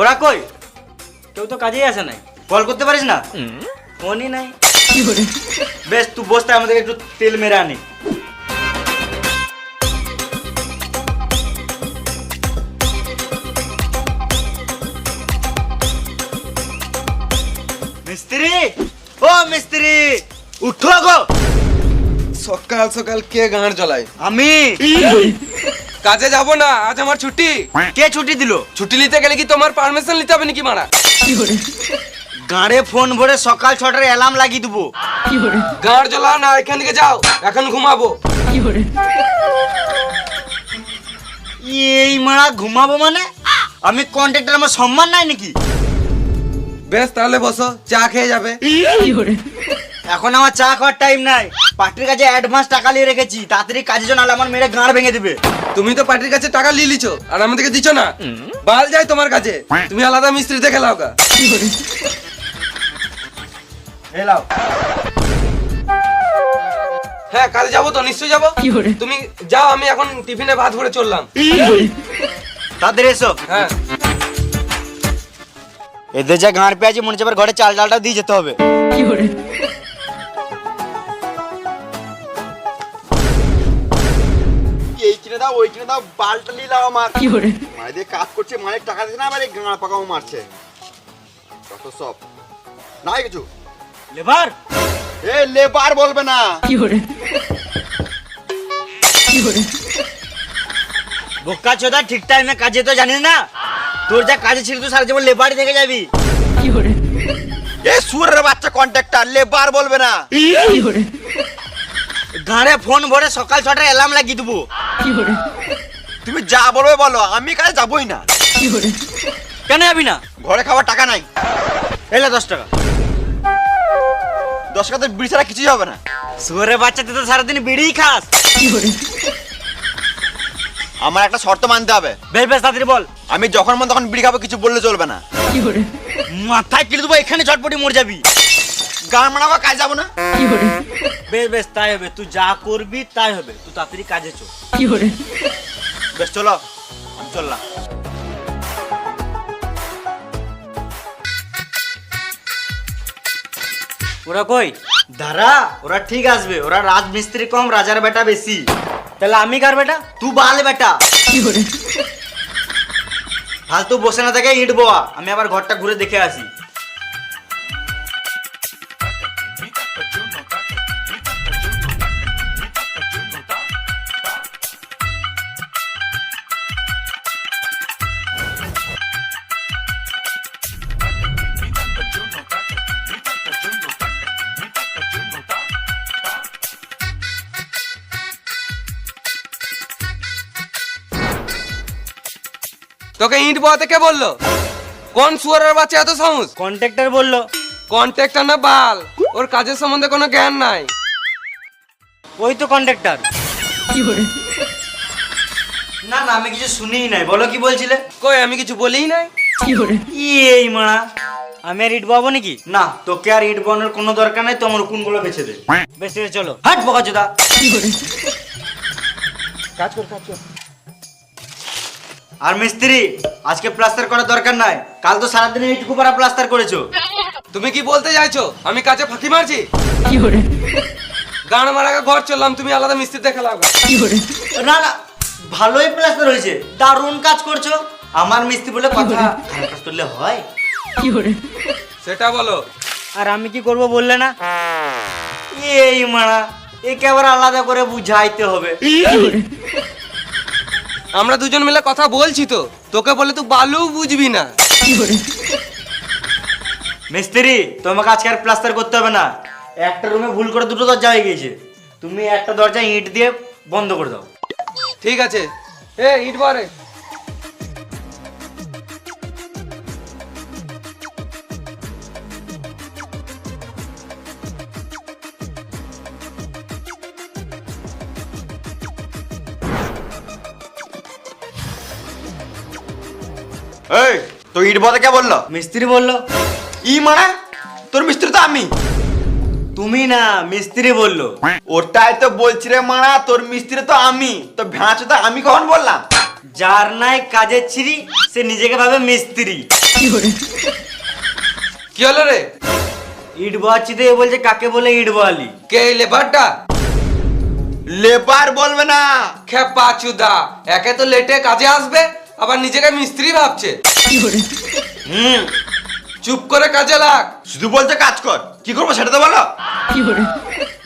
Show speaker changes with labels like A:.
A: ওরা কই? কেউ তো কাজেই আসে নাই। কল করতে পারিস না? ফোনই নাই। বেশ তুই বসতে আমাদেরকে একটু তেল মেরে আনি। মিস্ত্রি! ও মিস্ত্রি! উঠো গো!
B: সকাল সকাল কে গাঁড় জ্বলায়?
A: আমি!
B: কাজে যাব না আজ আমার ছুটি।
A: কে ছুটি দিল?
B: ছুটি নিতে গেলে কি তোমার পারমিশন নিতে হবে নাকি মারা?
A: গাড়ে ফোন ভরে সকাল ছটার অ্যালার্ম লাগিয়ে দেবো।
B: গাঁড় জ্বলাও না এখান থেকে যাও এখন ঘুমাবো।
A: এই মারা ঘুমাবো মানে? আমি কন্ট্রাক্টর আমার সম্মান নাই নাকি?
B: বেশ তাহলে বসো চা খেয়ে যাবে।
A: এখন আমার চা খাওয়ার টাইম নাই। পার্টির কাছে অ্যাডভান্স টাকা নিয়ে রেখেছি তাড়াতাড়ি কাজের জন্য আমার মেরে গাঁড় ভেঙে দিবে।
B: তুমি তো পার্টির কাছে টাকা নিয়ে লিছো আর আমাদেরকে দিছো না। বাল যায় তোমার কাছে। তুমি আলাদা মিস্ত্রি দেখে লাও গা।
A: হেলাও
B: হ্যাঁ কাজে যাব তো নিশ্চয়ই যাব। তুমি যাও আমি এখন টিফিনে ভাত ভরে চললাম।
A: তাদের এসো।
B: হ্যাঁ।
A: এদের যা গাঁড় পেয়েছি মনে হচ্ছে ঘরে চাল ডালটা দিয়ে যেতে হবে।
C: এই কিনে দাও ওই কিনে দাও বালটা নিলাম আমার। মানে দিয়ে কাজ করছে মানে টাকা দিচ্ছে না আবার এই গাঁড় পাকাও মারছে। কত সব। নাই কিছু?
A: লেবার?
C: এ লেবার বলবে না।
A: বোকা চোদা ঠিক টাইমে কাজে তো জানিস না? তোর যা কাজে ছিল তুই সারা জীবন লেবারই দেখে যাবি।
C: এ সুরের বাচ্চা কন্ট্রাক্টর লেবার বলবে না।
A: গাঁড়ে ফোন ভরে সকাল ছটার অ্যালার্ম লাগিয়ে দেবো।
C: তুমি যা বলবে বলো আমি কাজে যাবই না।
A: কেন যাবি না?
C: ঘরে খাওয়ার টাকা নাই।
A: এলে দশ টাকা।
C: দশ টাকা তো বিড়ি ছাড়া কিছুই হবে না।
A: শুয়ারের বাচ্চা তুই তো সারাদিন বিড়িই খাস।
C: আমার একটা শর্ত মানতে হবে।
A: বেশ বেশ তাড়াতাড়ি বল।
C: আমি যখন মন তখন বিড়ি খাব কিছু বললে চলবে না।
A: মাথায় কিনে দেবো এখানে চটপটি মরে যাবি।
C: কাজ যাব না?
A: বেশ বেশ তাই হবে। তুই যা করবি তাই হবে। তুই তাড়াতাড়ি কাজে চল।
C: বেশ চলো। আমি চললাম।
A: ওরা কই? দাঁড়া ওরা ঠিক আসবে। ওরা রাজমিস্ত্রি কম রাজার বেটা বেশি। তাহলে আমি কার বেটা? তুই বাল বেটা। ফালতু বসে না থাকে ইট বোয়া। আমি আবার ঘরটা ঘুরে দেখে আসি।
B: তোকে ইট বহাতে কে বলল? কোন সুয়ারের বাচ্চা এত সাহস
A: কন্ট্রাক্টর বলল।
B: কন্ট্রাক্টর না বাল ওর কাজের সম্বন্ধে কোনো জ্ঞান নাই।
A: ওই তো কন্ট্রাক্টর না না আমি কিছু শুনিই নাই। বলো কি বলছিলে?
B: কই আমি কিছু বলিই নাই?
A: এই মারা। আমি আর ইট বাবো নাকি? না তোকে আর ইট বানোর কোনো দরকার নাই তোমার কোনগুলো বেছে দে। বেশ ঠিক চলো। হাট বকা চোদা। কাজ কর কাজ কর। আর মিস্ত্রি আজকে প্লাস্টার করার দরকার নাই। কাল তো সারাদিন এইটুকু পারা প্লাস্টার করেছ।
B: তুমি কি বলতে চাইছো? আমি কাজে ফাঁকি মারছি? কি করে গান মারাকে ঘর চললাম তুমি আলাদা মিস্ত্রি দেখে লাও গা।
A: না না ভালোই প্লাস্টার হয়েছে। দারুণ কাজ করছ। আমার মিস্ত্রি বলে কথা খারাপ কাজ করলে হয়?
B: কি করে সেটা বলো।
A: আর আমি কি করব বললে না? এই মারা একে আবার আলাদা করে বুঝাইতে হবে।
B: আমরা দুজন মিলে কথা বলছি তো। তোকে বলে তুই বালু বুঝবি না।
A: মিস্ত্রি তোমাকে আজকে আর প্লাস্টার করতে হবে না। একটা রুমে ভুল করে দুটো দরজা হয়ে গিয়েছে। তুমি একটা দরজা ইট দিয়ে বন্ধ করে দাও।
B: ঠিক আছে। এ ইট বারে
C: এই তো ইট বলতে কে বলল?
A: মিস্ত্রি বলল।
C: ই মানে? তোর মিস্ত্রি তো আমি।
A: তুমি না মিস্ত্রি বলল।
C: ওটাই তো বলছি রে মারা তোর মিস্ত্রি তো আমি। তো ভেড়াচো তো আমি কখন বললাম?
A: যার নাই কাজের ছিরি সে নিজেকে ভাবে মিস্ত্রি।
B: কি হলো রে?
A: ইট বাচ্চি দিয়ে বলছে কাকে বলে ইট বালি
B: কে এই লেবারটা?
C: লেবার বলবে না।
B: খেপা চুদা একে তো লেটে কাজে আসবে। আবার নিজেকে মিস্ত্রি ভাবছে।
C: হুম
B: চুপ করে কাজে লাগ।
C: শুধু বলতে কাজ কর। কি করব সেটা তো বলো।